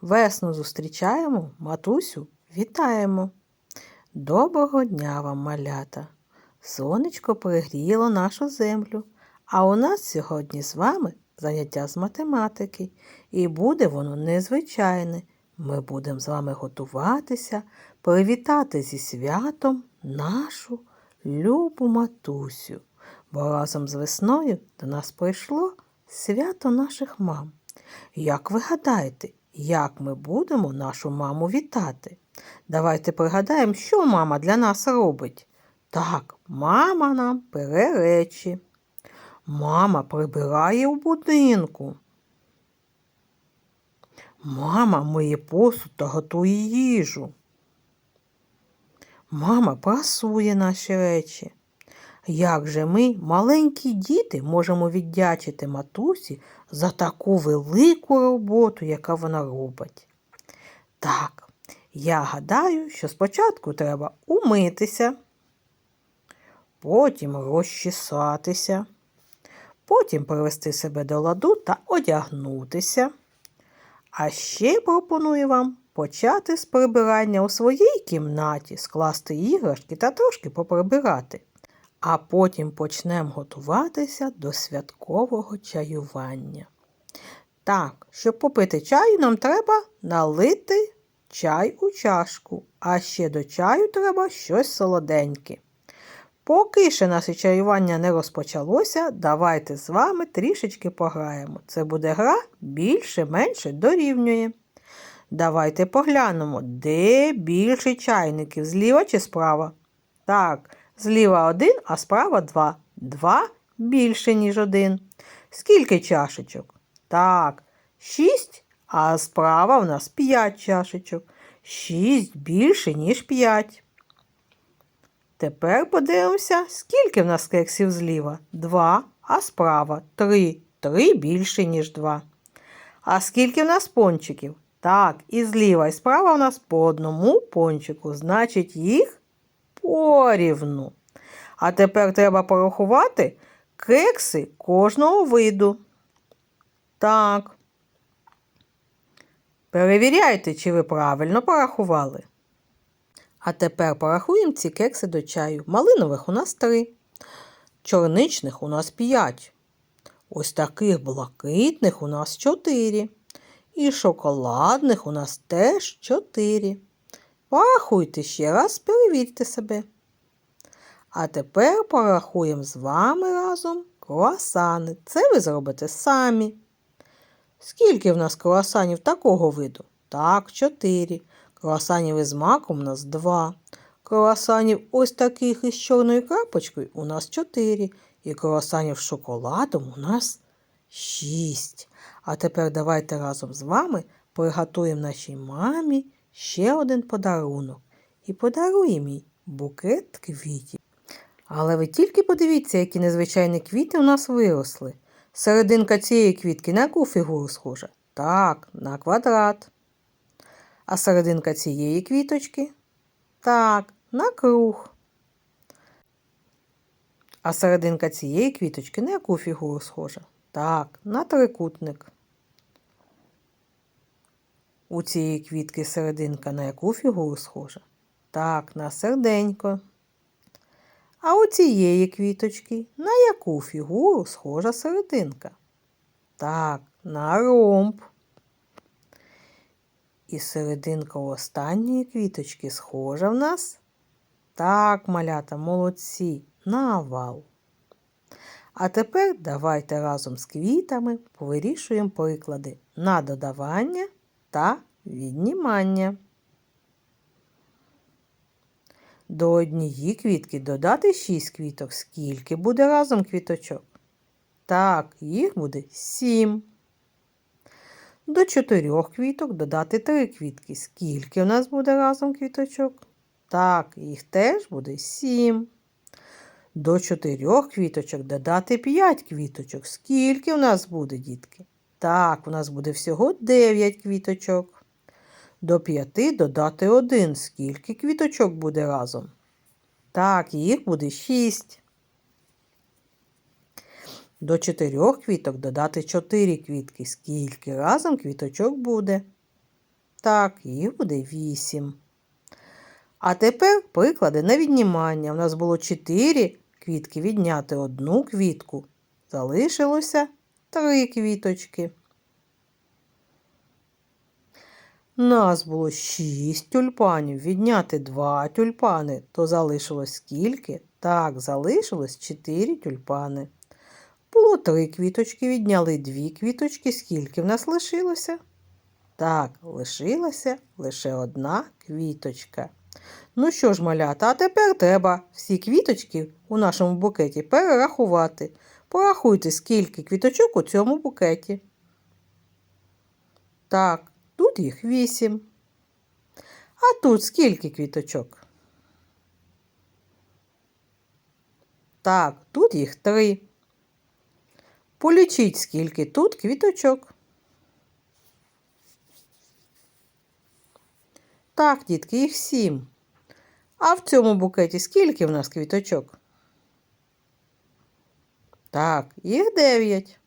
Весну зустрічаємо, матусю вітаємо. Доброго дня вам, малята! Сонечко пригріло нашу землю, а у нас сьогодні з вами заняття з математики, і буде воно незвичайне. Ми будемо з вами готуватися, привітати зі святом нашу любу матусю, бо разом з весною до нас прийшло свято наших мам. Як ви гадаєте, як ми будемо нашу маму вітати? Давайте пригадаємо, що мама для нас робить. Так, мама нам пере речі. Мама прибирає у будинку. Мама миє посуд та готує їжу. Мама прасує наші речі. Як же ми, маленькі діти, можемо віддячити матусі за таку велику роботу, яка вона робить? Так, я гадаю, що спочатку треба умитися, потім розчесатися, потім привести себе до ладу та одягнутися. А ще пропоную вам почати з прибирання у своїй кімнаті, скласти іграшки та трошки поприбирати. А потім почнемо готуватися до святкового чаювання. Так, щоб попити чаю, нам треба налити чай у чашку, а ще до чаю треба щось солоденьке. Поки ще наше чаювання не розпочалося, давайте з вами трішечки пограємо. Це буде гра більше-менше дорівнює. Давайте поглянемо, де більше чайників, зліва чи справа? Так, зліва один, а справа два. Два більше, ніж один. Скільки чашечок? Так, шість, а справа в нас п'ять чашечок. Шість більше, ніж п'ять. Тепер подивимося, скільки в нас кексів зліва? Два, а справа три. Три більше, ніж два. А скільки в нас пончиків? Так, і зліва, і справа у нас по одному пончику, значить, їх порівну. А тепер треба порахувати кекси кожного виду. Так. Перевіряйте, чи ви правильно порахували. А тепер порахуємо ці кекси до чаю. Малинових у нас три, чорничних у нас п'ять. Ось таких блакитних у нас чотири. І шоколадних у нас теж чотири. Порахуйте ще раз, перевірте себе. А тепер порахуємо з вами разом круасани. Це ви зробите самі. Скільки в нас круасанів такого виду? Так, чотири. Круасанів із маком у нас два. Круасанів ось таких із чорною крапочкою у нас чотири. І круасанів з шоколадом у нас шість. А тепер давайте разом з вами приготуємо нашій мамі ще один подарунок. І подаруємо їй букет квітів. Але ви тільки подивіться, які незвичайні квіти у нас виросли. Серединка цієї квітки на яку фігуру схожа? Так, на квадрат. А серединка цієї квіточки? Так, на круг. А серединка цієї квіточки на яку фігуру схожа? Так, на трикутник. У цієї квітки серединка на яку фігуру схожа? Так, на серденько. А у цієї квіточки на яку фігуру схожа серединка? Так, на ромб. І серединка у останньої квіточки схожа в нас? Так, малята, молодці, на овал. А тепер давайте разом з квітами повирішуємо приклади на додавання та віднімання. До однієї квітки додати 6 квіток. Скільки буде разом квіточок? Так, їх буде 7. До 4 квіток додати 3 квітки. Скільки у нас буде разом квіточок? Так, їх теж буде 7. До 4 квіточок додати 5 квіточок. Скільки у нас буде, дітки? Так, у нас буде всього 9 квіточок. До 5 додати 1. Скільки квіточок буде разом? Так, їх буде 6. До 4 квіток додати 4 квітки. Скільки разом квіточок буде? Так, їх буде 8. А тепер приклади на віднімання. У нас було 4 квітки відняти одну квітку. Залишилося 3 квіточки. Нас було 6 тюльпанів. Відняти 2 тюльпани, то залишилось скільки? Так, залишилось 4 тюльпани. Було 3 квіточки, відняли 2 квіточки. Скільки в нас лишилося? Так, лишилася лише одна квіточка. Ну що ж, малята, а тепер треба всі квіточки у нашому букеті перерахувати. Порахуйте, скільки квіточок у цьому букеті. Так, тут їх вісім. А тут скільки квіточок? Так, тут їх три. Полічіть, скільки тут квіточок. Так, дітки, їх сім. А в цьому букеті скільки в нас квіточок? Так, їх дев'ять.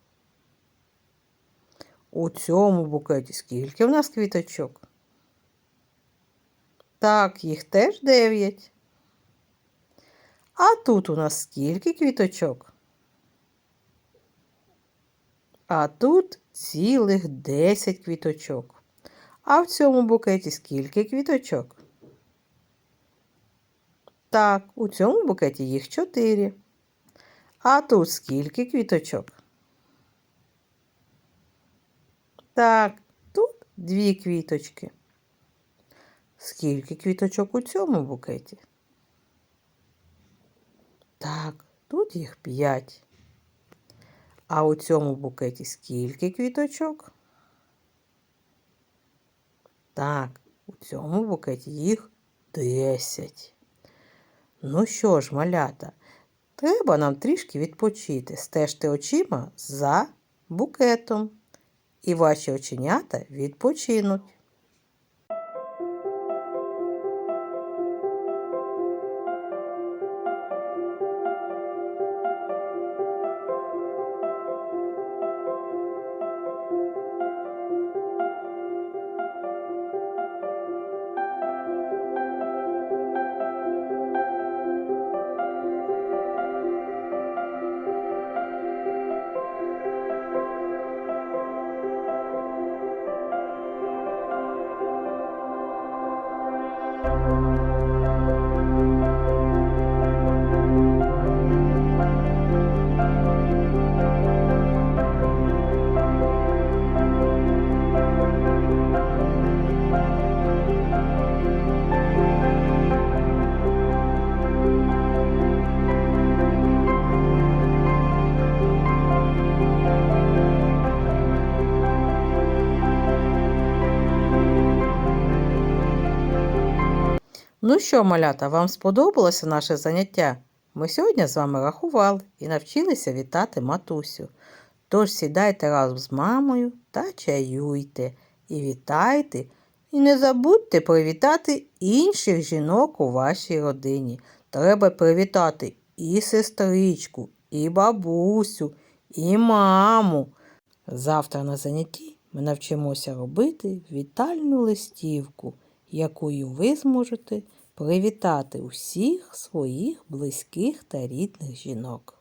У цьому букеті скільки в нас квіточок? Так, їх теж дев'ять. А тут у нас скільки квіточок? А тут цілих десять квіточок. А в цьому букеті скільки квіточок? Так, у цьому букеті їх чотири. А тут скільки квіточок? Так, тут дві квіточки. Скільки квіточок у цьому букеті? Так, тут їх п'ять. А у цьому букеті скільки квіточок? Так, у цьому букеті їх десять. Ну що ж, малята, треба нам трішки відпочити. Стежте очима за букетом. І ваші оченята відпочинуть. Ну що, малята, вам сподобалося наше заняття? Ми сьогодні з вами рахували і навчилися вітати матусю. Тож сідайте разом з мамою та чаюйте і вітайте, і не забудьте привітати інших жінок у вашій родині. Треба привітати і сестричку, і бабусю, і маму. Завтра на занятті ми навчимося робити вітальну листівку, якою ви зможете привітати усіх своїх близьких та рідних жінок.